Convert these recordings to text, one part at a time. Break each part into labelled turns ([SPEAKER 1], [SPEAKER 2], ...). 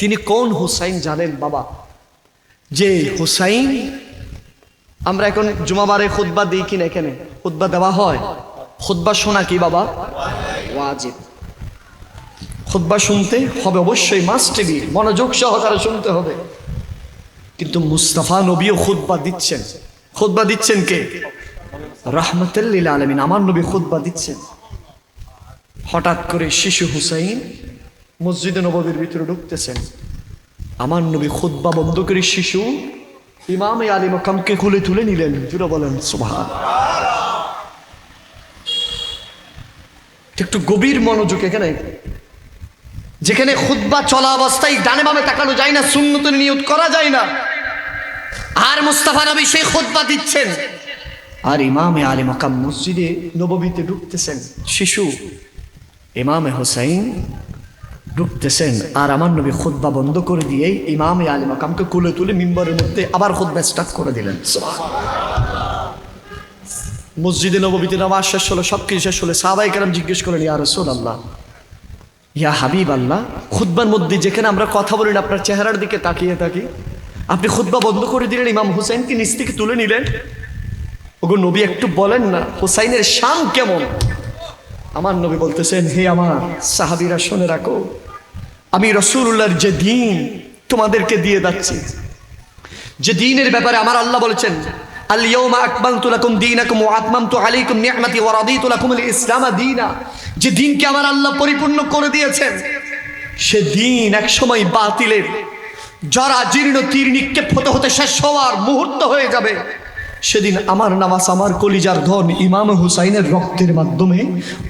[SPEAKER 1] তিনি কোন হুসাইন জানেন বাবা? যে হুসাইন আমরা এখন জুমাবারে খুতবা দিই কিনা এখানে? খুতবা দেওয়া হয়? খুতবা শোনা কি বাবা? ওয়াজিব। খুতবা শুনতে হবে অবশ্যই মাস্ট বি মনোযোগ সহকারে শুনতে হবে। কিন্তু মুস্তাফা নবীও খুতবা দিচ্ছেন। খুতবা দিচ্ছেন কে? রাহমাতুল্লিল আলমিন। আমার নবী খুতবা দিচ্ছেন। হঠাৎ করে শিশু হুসাইন মসজিদে নববীর ভিতরে ঢুকতেছেন। আমার নবী খুদ্া বন্ধ করে শিশু ইমাম আলী মকামকে খুলে তুলে নিলেন। জুড়ে বলেন সুভান একটু গভীর মনোযোগ এখানে। যেখানে খুদ্া চলা অবস্থায় ডানে বামে তাকানো যায় না শূন্যত নিয়ত করা যায় না। আর মুস্তাফা নবী সেই খুদ্া দিচ্ছেন। আর ইমামে আলী মকাম মসজিদে নববীতে ঢুকতেছেন। শিশু ইমামে হোসাইন ঢুকতেছেন। আর আমার নবী খুদ্া বন্ধ করে দিয়েই ইমামে আলী মাকামকে কুলে তুলে মিম্বরের মধ্যে আবার খুদ্া স্টার্ট করে দিলেন। মসজিদে নবীতে নামাজ শেষ হলো সব কিছু শেষ হলো। সাহাবাই কারাম জিজ্ঞেস করলেন ইয়া রসুল আল্লাহ ইয়া হাবিব আল্লাহ খুদ্বার মধ্যে যেখানে আমরা কথা বলি না, আপনার চেহারার দিকে তাকিয়ে থাকি। আপনি খুদ্া বন্ধ করে দিলেন ইমাম হুসাইনকে নিচ থেকে তুলে নিলেন। ওগো নবী একটু বলেন না হুসাইনের শান কেমন? আমার নবী বলতেছেন, হে আমার সাহাবিরা, শুনে রাখো। আমি রসুল্লাহর যে দিন তোমাদেরকে দিয়ে যাচ্ছি, যে দিনের ব্যাপারে আমার আল্লাহ বলেছেন যে দিনকে আমার আল্লাহ পরিপূর্ণ করে দিয়েছেন, সে দিন এক সময় বাতিলের জরা জীর্ণ তীর নিক্ষেপ হতে হতে শেষ হওয়ার মুহূর্ত হয়ে যাবে। সেদিন আমার নামাজ, আমার কলিজার ধন ইমাম হুসাইনের রক্তের মাধ্যমে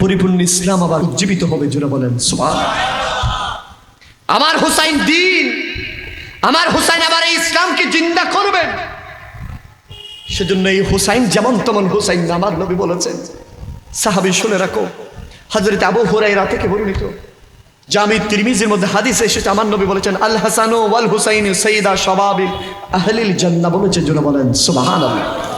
[SPEAKER 1] পরিপূর্ণ ইসলাম আবার উজ্জীবিত হবে, জোরে বলেন, সুবহান আমার হুসাইন দিন, আমার হুসাইন আবার এই ইসলামকে জিন্দা করবেন সেজন্য এই হুসাইন যেমন তেমন হুসাইন আমার নবী বলেছেন। সাহাবি শুনে রাখো হজরত আবু হুরাইরা থেকে বর্ণিত। জামি তিরমিজির মধ্যে হাদিস এসেছে, আমার নবী বলেছেন, আল হাসানো ওয়াল হুসাইন সৈদা সবাবিল আহলিল জান্না বলেছেন যেন বলেন, সুবহানাল্লাহ।